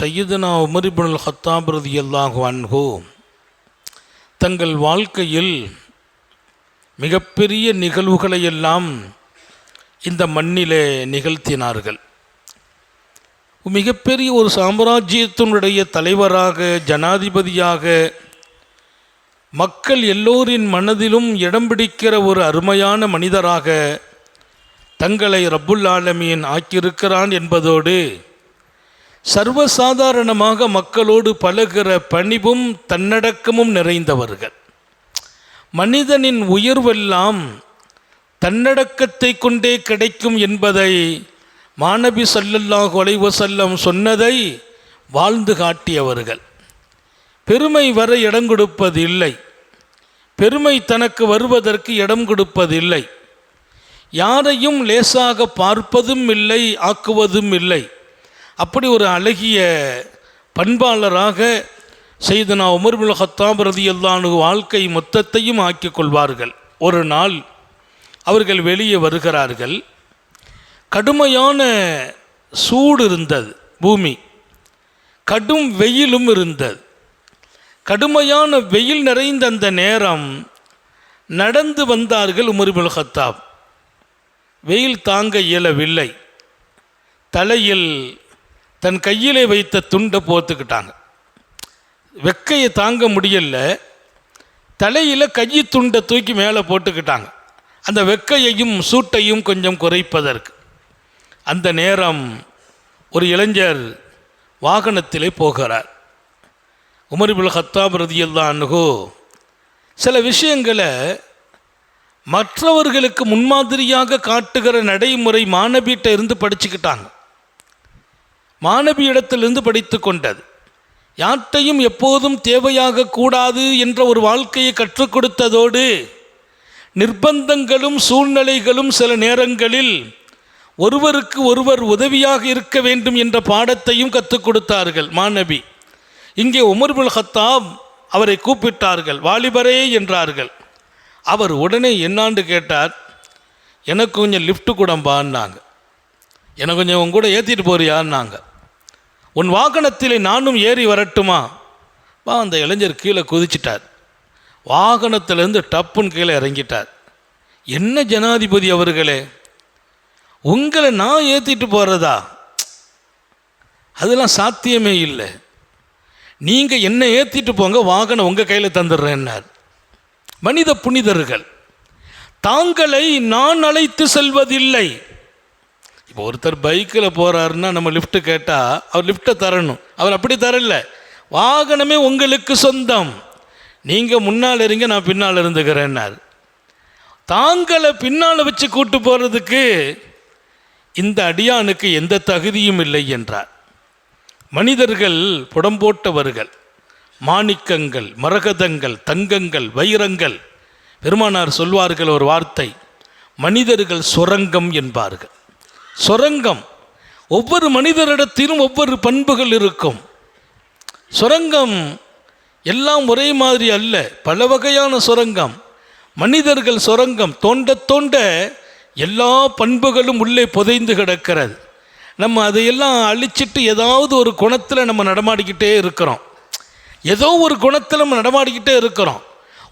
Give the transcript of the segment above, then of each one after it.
சையதுனா உமரிபுல் ஹத்தாப் ரதியல்லாஹு அன்ஹு தங்கள் வாழ்க்கையில் மிகப்பெரிய நிகழ்வுகளை எல்லாம் இந்த மண்ணிலே நிகழ்த்தினார்கள். மிகப்பெரிய ஒரு சாம்ராஜ்யத்தினுடைய தலைவராக ஜனாதிபதியாக மக்கள் எல்லோரின் மனதிலும் இடம் பிடிக்கிற ஒரு அருமையான மனிதராக தங்களை ரப்புல் ஆலமீன் ஆக்கியிருக்கிறான் என்பதோடு சர்வசாதாரணமாக மக்களோடு பழகிற பணிவும் தன்னடக்கமும் நிறைந்தவர்கள். மனிதனின் உயர்வெல்லாம் தன்னடக்கத்தை கொண்டே கிடைக்கும் என்பதை மாணவி சல்லல்லாஹ் ஒலைவசல்லம் சொன்னதை வாழ்ந்து காட்டியவர்கள். பெருமை வர இடம் கொடுப்பதில்லை. பெருமை தனக்கு வருவதற்கு இடம் கொடுப்பதில்லை. யாரையும் லேசாக பார்ப்பதும் இல்லை ஆக்குவதும் இல்லை. அப்படி ஒரு அழகிய பண்பாளராக செய்தனா உமர்புல் ஹத்தாப் ரதியல்லானு வாழ்க்கை மொத்தத்தையும் ஆக்கிக் கொள்வார்கள். ஒரு நாள் அவர்கள் வெளியே வருகிறார்கள். கடுமையான சூடு இருந்தது பூமி. கடும் வெயிலும் இருந்தது. கடுமையான வெயில் நிறைந்த அந்த நேரம் நடந்து வந்தார்கள் உமர்புல் ஹத்தாப் வெயில் தாங்க இயலவில்லை. தலையில் தன் கையிலே வைத்த துண்டை போத்துக்கிட்டாங்க. வெக்கையை தாங்க முடியல. தலையில் கையை துண்டை தூக்கி மேலே போட்டுக்கிட்டாங்க. அந்த வெக்கையையும் சூட்டையும் கொஞ்சம் குறைப்பதற்கு. அந்த நேரம் ஒரு இளைஞர் வாகனத்திலே போகிறார். உமரிபுல் ஹத்தாப் ரதியல்லான்ஹோ சில விஷயங்களை மற்றவர்களுக்கு முன்மாதிரியாக காட்டுகிற நடைமுறை மாணவியிட்ட இருந்து படிச்சுக்கிட்டாங்க. மாணவி இடத்திலிருந்து படித்து கொண்டது. யார்ட்டையும் எப்போதும் தேவையாக கூடாது என்ற ஒரு வாழ்க்கையை கற்றுக் கொடுத்ததோடு நிர்பந்தங்களும் சூழ்நிலைகளும் சில நேரங்களில் ஒருவருக்கு ஒருவர் உதவியாக இருக்க வேண்டும் என்ற பாடத்தையும் கற்றுக் கொடுத்தார்கள் மாணவி. இங்கே உமர்புல் ஹத்தாப் அவரை கூப்பிட்டார்கள் வாலிபரே என்றார்கள். அவர் உடனே என்னாண்டு கேட்டார் எனக்கு கொஞ்சம் லிஃப்ட் கூடம்பான்னாங்க. எனக்கு கொஞ்சம் உன் கூட ஏற்றிட்டு போறியான்னாங்க. உன் வாகனத்தில் நானும் ஏறி வரட்டுமா? வா அந்த இளைஞர் கீழே குதிச்சிட்டார். வாகனத்திலேருந்து டப்புன்னு கீழே இறங்கிட்டார். என்ன ஜனாதிபதி அவர்களே? உங்களை நான் ஏற்றிட்டு போகிறதா அதெல்லாம் சாத்தியமே இல்லை. நீங்கள் என்ன ஏற்றிட்டு போங்க வாகனம் உங்கள் கையில் தந்துடுறேன்னார். மனித புனிதர்கள் தாங்களை நான் அழைத்து செல்வதில்லை. இப்போ ஒருத்தர் பைக்கில் போகிறாருன்னா நம்ம லிஃப்ட்டு கேட்டால் அவர் லிஃப்ட்டை தரணும். அவர் அப்படி தரல. வாகனமே உங்களுக்கு சொந்தம். நீங்கள் முன்னால் இருங்க நான் பின்னால் இருந்துக்கிறேன்னார். தாங்களை பின்னால் வச்சு கூட்டு போகிறதுக்கு இந்த அடியானுக்கு எந்த தகுதியும் இல்லை என்றார். மனிதர்கள் புடம்போட்டவர்கள் மாணிக்கங்கள் மரகதங்கள் தங்கங்கள் வைரங்கள். பெருமானார் சொல்வார்கள் ஒரு வார்த்தை மனிதர்கள் சுரங்கம் என்பார்கள். சுரங்கம். ஒவ்வொரு மனிதரிடத்திலும் ஒவ்வொரு பண்புகள் இருக்கும். சுரங்கம் எல்லாம் ஒரே மாதிரி அல்ல பல வகையான சுரங்கம். மனிதர்கள் சுரங்கம் தோண்ட தோண்ட எல்லா பண்புகளும் உள்ளே புதைந்து கிடக்கிறது. நம்ம அதையெல்லாம் அழிச்சிட்டு ஏதாவது ஒரு குணத்தில் நம்ம நடமாடிக்கிட்டே இருக்கிறோம். ஏதோ ஒரு குணத்தில் நம்ம நடமாடிக்கிட்டே இருக்கிறோம்.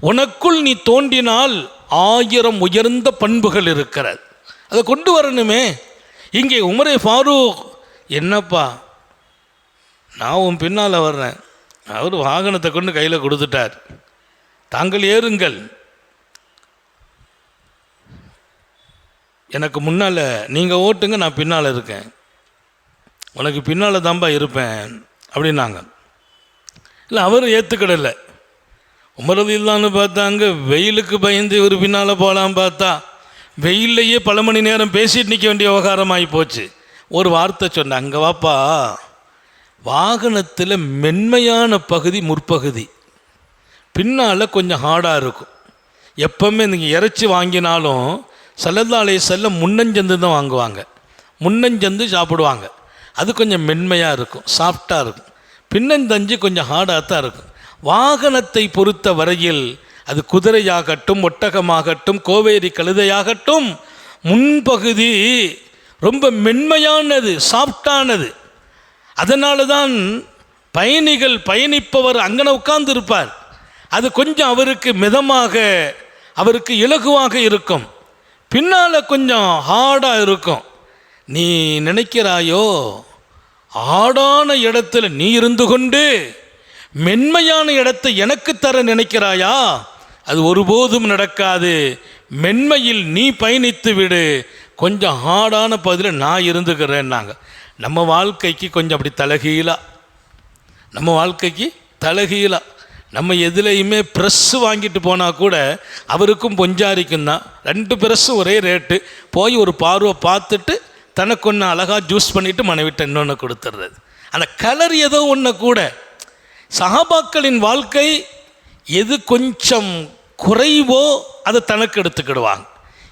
உனக்குள் நீ தோண்டினால் ஆயிரம் உயர்ந்த பண்புகள் இருக்கிறது. அதை கொண்டு வரணுமே. இங்கே உமரே ஃபாரூக். என்னப்பா? நான் உன் பின்னால் வர்றேன். அவர் வாகனத்தை கொண்டு கையில் கொடுத்துட்டார். தாங்கள் ஏறுங்கள். எனக்கு முன்னால் நீங்கள் ஓட்டுங்க நான் பின்னால் இருக்கேன். உனக்கு பின்னால் தான்பா இருப்பேன் அப்படின்னாங்க. இல்லை அவர் ஏற்றுக்கிடலை உமரது இல்லான்னு பார்த்தாங்க வெயிலுக்கு பயந்து இவர் பின்னால் போகலாம் பார்த்தா வெயில்லையே பல மணி நேரம் பேசிட்டு நிற்க வேண்டிய விவகாரமாகி போச்சு. ஒரு வார்த்தை சொன்னேன் அங்கே வாப்பா வாகனத்தில் மென்மையான பகுதி முற்பகுதி. பின்னால் கொஞ்சம் ஹார்டாக இருக்கும். எப்பவுமே நீங்கள் இறைச்சி வாங்கினாலும் சல்லல்லாலே செல்ல முன்னஞ்சந்து தான் வாங்குவாங்க. முன்னஞ்சந்து சாப்பிடுவாங்க. அது கொஞ்சம் மென்மையாக இருக்கும் சாஃப்டாக இருக்கும். பின்னஞ்சஞ்சு கொஞ்சம் ஹார்டாக தான் இருக்கும். வாகனத்தை பொறுத்த வரையில் அது குதிரையாகட்டும் ஒட்டகமாகட்டும் கோவேரி கழுதையாகட்டும் முன்பகுதி ரொம்ப மென்மையானது சாஃப்டானது. அதனால தான் பயணிகள் பயணிப்பவர் அங்கன உட்கார்ந்து இருப்பார் அது கொஞ்சம் அவருக்கு மிதமாக அவருக்கு இலகுவாக இருக்கும். பின்னால் கொஞ்சம் ஹார்டாக இருக்கும். நீ நினைக்கிறாயோ? ஆடான இடத்துல நீ இருந்து கொண்டு மென்மையான இடத்தை எனக்கு தர நினைக்கிறாயா? அது ஒருபோதும் நடக்காது. மென்மையில் நீ பயணித்து விடு. கொஞ்சம் ஹார்டான பகுதியில் நான் இருந்துக்கிறேன்னாங்க. நம்ம வாழ்க்கைக்கு கொஞ்சம் அப்படி தலகீழா. நம்ம வாழ்க்கைக்கு தலகீழா. நம்ம எதுலேயுமே ப்ரெஸ்ஸு வாங்கிட்டு போனால் கூட அவருக்கும் பொஞ்சாரிக்கும் தான். ரெண்டு ப்ரெஸ்ஸும் ஒரே ரேட்டு போய் ஒரு பார்வை பார்த்துட்டு தனக்கு ஒன்று அழகாக ஜூஸ் பண்ணிவிட்டு மனைவிட்ட இன்னொன்று கொடுத்துட்றது அந்த கலர் ஏதோ ஒன்று கூட. சஹாபாக்களின் வாழ்க்கை எது கொஞ்சம் குறைவோ அதை தனக்கு எடுத்துக்கிடுவாங்க.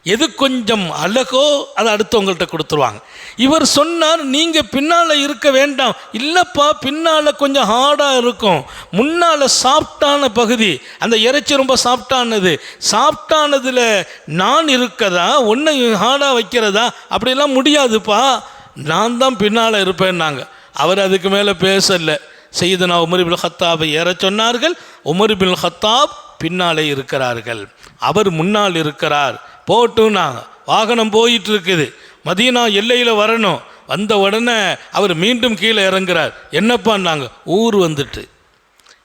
எது கொஞ்சம் அழகோ அதை அடுத்தவங்கள்ட்ட கொடுத்துருவாங்க. இவர் சொன்னார் நீங்கள் பின்னால் இருக்க வேண்டாம். இல்லைப்பா பின்னால் கொஞ்சம் ஹார்டாக இருக்கும். முன்னால் சாஃப்டான பகுதி. அந்த இறைச்சி ரொம்ப சாஃப்டானது. சாஃப்டானதில் நான் இருக்கதா? ஒன்றை ஹார்டாக வைக்கிறதா? அப்படிலாம் முடியாதுப்பா. நான் தான் பின்னால் இருப்பேன்னாங்க. அவர் அதுக்கு மேலே பேசலை. செய்தனா உமர்பின் ஹத்தாபை ஏற சொன்னார்கள். உமர்பின் ஹத்தாப் பின்னாலே இருக்கிறார்கள். அவர் முன்னால் இருக்கிறார். போட்டும்னாங்க வாகனம் போயிட்டு இருக்குது மதீனா எல்லையில் வரணும். வந்த உடனே அவர் மீண்டும் கீழே இறங்குறார். என்னப்பான்னாங்க ஊர் வந்துட்டு.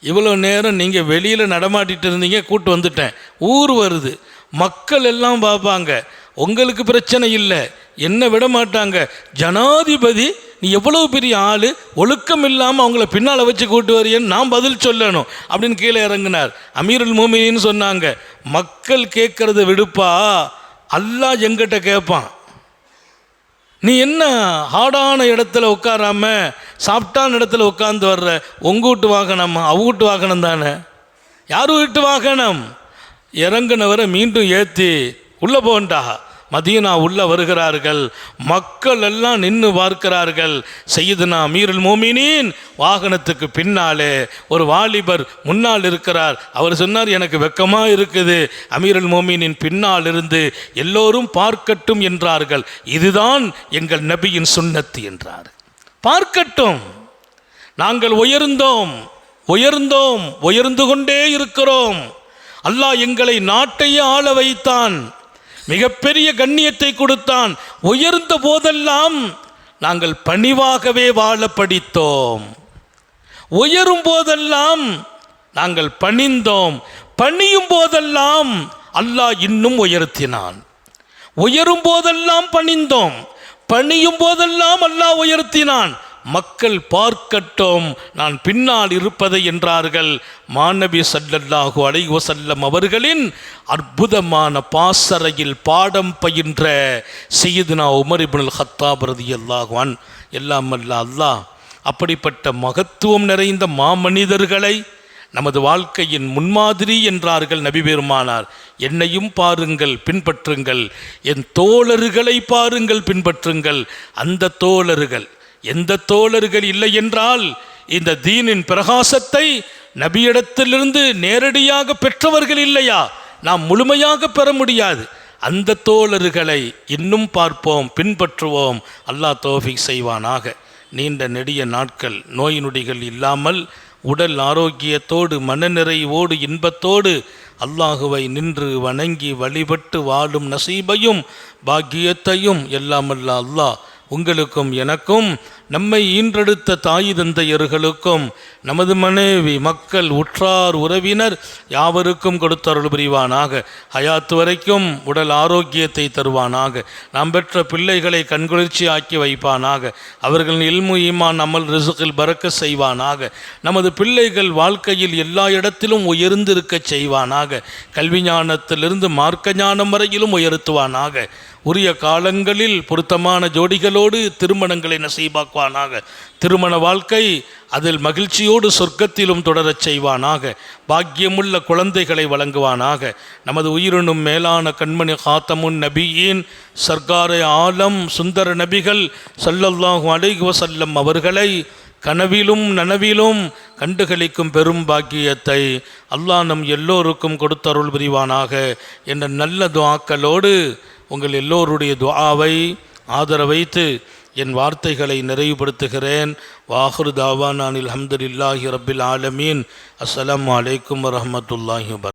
இவ்வளோ நேரம் நீங்கள் வெளியில் நடமாட்டிட்டு இருந்தீங்க கூட்டு வந்துட்டேன். ஊர் வருது. மக்கள் எல்லாம் பார்ப்பாங்க. உங்களுக்கு பிரச்சனை இல்லை. என்ன விட மாட்டாங்க ஜனாதிபதி நீ எவ்வளவு பெரிய ஆள்? ஒழுக்கம் இல்லாமல் அவங்கள பின்னால் வச்சு கூட்டு வரியன்னு நான் பதில் சொல்லணும். அப்படின்னு கீழே இறங்கினார். அமீருல் மோமினின்னு சொன்னாங்க. மக்கள் கேட்கறத விடுப்பா. அல்லாஹ் எங்கிட்ட கேட்பான் நீ என்ன ஹார்டான இடத்துல உட்காராம சாப்பிட்டான இடத்துல உட்காந்து வர்ற? உங்க வீட்டு வாகனம் அவங்க வீட்டு வாகனம் தானே? யார் வீட்டு வாகனம்? இறங்குனவரை மீண்டும் ஏற்றி உள்ளே போண்டா மதீனா உள்ள வருகிறார்கள். மக்கள் எல்லாம் நின்று பார்க்கிறார்கள். செய்யுதுனா மீரல் மோமினின் வாகனத்துக்கு பின்னாலே ஒரு வாலிபர் முன்னால் இருக்கிறார். அவர் சொன்னார் எனக்கு வெக்கமாக இருக்குது. அமீருல் மோமினின் பின்னால் இருந்து எல்லோரும் பார்க்கட்டும் என்றார்கள். இதுதான் எங்கள் நபியின் சுண்ணத்து என்றார். பார்க்கட்டும். நாங்கள் உயர்ந்தோம். உயர்ந்தோம். உயர்ந்து கொண்டே இருக்கிறோம். அல்லாஹ் எங்களை நாட்டையே ஆள வைத்தான். மிகப்பெரிய கண்ணியத்தை கொடுத்தான். உயர்ந்த போதெல்லாம் நாங்கள் பணிவாகவே வாழ படித்தோம். உயரும் போதெல்லாம் நாங்கள் பணிந்தோம். பணியும் போதெல்லாம் அல்லாஹ் இன்னும் உயர்த்தினான். உயரும் போதெல்லாம் பணிந்தோம். பணியும் போதெல்லாம் அல்லாஹ் உயர்த்தினான். மக்கள் பார்க்கட்டும் நான் பின்னால் இருப்பதை என்றார்கள். மாணவி சல்லல்லாஹு அலைஹி செல்லம் அவர்களின் அற்புதமான பாசறையில் பாடம் பயின்ற செய்யுதுனா உமரிபுனல் ஹத்தாபரதி ஹத்தாப் எல்லாம் அல்ல அல்லாஹ். அப்படிப்பட்ட மகத்துவம் நிறைந்த மாமனிதர்களை நமது வாழ்க்கையின் முன்மாதிரி என்றார்கள் நபி பெருமானார். என்னையும் பாருங்கள் பின்பற்றுங்கள். என் தோழர்களை பாருங்கள் பின்பற்றுங்கள். அந்த தோழர்கள் எந்த தோழர்கள் இல்லை என்றால் இந்த தீனின் பிரகாசத்தை நபியிடத்திலிருந்து நேரடியாக பெற்றவர்கள் இல்லையா? நாம் முழுமையாக பெற முடியாது. அந்த தோழர்களை இன்னும் பார்ப்போம் பின்பற்றுவோம். அல்லாஹ் தோஃபிக் செய்வானாக. நீண்ட நெடிய நாட்கள் நோய் நொடிகள் இல்லாமல் உடல் ஆரோக்கியத்தோடு மனநிறைவோடு இன்பத்தோடு அல்லாஹுவை நின்று வணங்கி வழிபட்டு வாழும் நசீபையும் பாக்கியத்தையும் எல்லாமல்ல அல்லாஹ் உங்களுக்கும் எனக்கும் நம்மை ஈன்றெடுத்த தாய் தந்தையர்களுக்கும் நமது மனைவி மக்கள் உற்றார் உறவினர் யாவருக்கும் கொடுத்தருள் புரிவானாக. ஹயாத்து வரைக்கும் உடல் ஆரோக்கியத்தை தருவானாக. நாம் பெற்ற பிள்ளைகளை கண்குளிர்ச்சி ஆக்கி வைப்பானாக. அவர்கள் இல்மு ஈமான் அமல் ரிசுக்கில் பறக்க செய்வானாக. நமது பிள்ளைகள் வாழ்க்கையில் எல்லா இடத்திலும் உயர்ந்திருக்கச் செய்வானாக. கல்வி ஞானத்திலிருந்து மார்க்க ஞானம் வரையிலும் உயர்த்துவானாக. உரிய காலங்களில் பொருத்தமான ஜோடிகளோடு திருமணங்களை நசீபாக்குவான் ஆக்குவானாக திருமண வாழ்க்கை அதில் மகிழ்ச்சியோடு சொர்க்கத்திலும் தொடரச் செய்வானாக. பாக்கியமுள்ள குழந்தைகளை வழங்குவானாக. நமது உயிரினும் மேலான கண்மணி காத்தமுன் நபியின் சர்க்காரை ஆலம் சுந்தர நபிகள் ஸல்லல்லாஹு அலைஹி செல்லம் அவர்களை கனவிலும் நனவிலும் கண்டுகளிக்கும் பெரும் பாக்கியத்தை அல்லாஹ் நம் எல்லோருக்கும் கொடுத்தருள் புரிவானாக என்ற நல்ல துவாக்களோடு உங்கள் எல்லோருடைய துவாவை ஆதரவைத்து என் வார்த்தைகளை நிறைவுபடுத்துகிறேன். வாஹுர் தாவான் அனில் அஹமதுல்லாஹி ரபில் ஆலமீன். அஸ்லாம் வலைக்கம் வரஹ்மத்துல்லாஹி